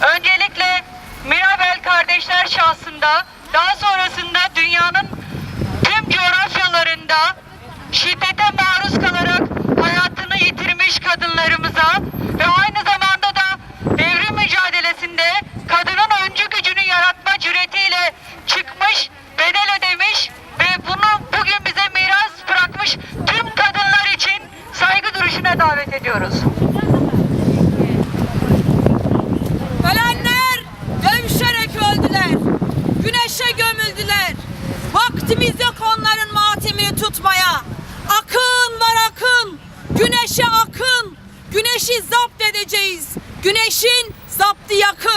öncelikle Mirabel kardeşler şahsında daha sonrasında dünyanın tüm coğrafyalarında şiddete maruz kalarak hayatını yitirmiş kadınlarımıza ve aynı zamanda da devrim mücadelesinde kadının öncü gücünü yaratma cüretiyle çıkmış, bedel ödemiş ve bunu bugün bize miras bırakmış tüm kadınlar için saygı duruşuna davet ediyoruz. Gömüldüler. Vaktimiz yok onların matemini tutmaya. Akın var akın. Güneşe akın. Güneşi zapt edeceğiz. Güneşin zaptı yakın.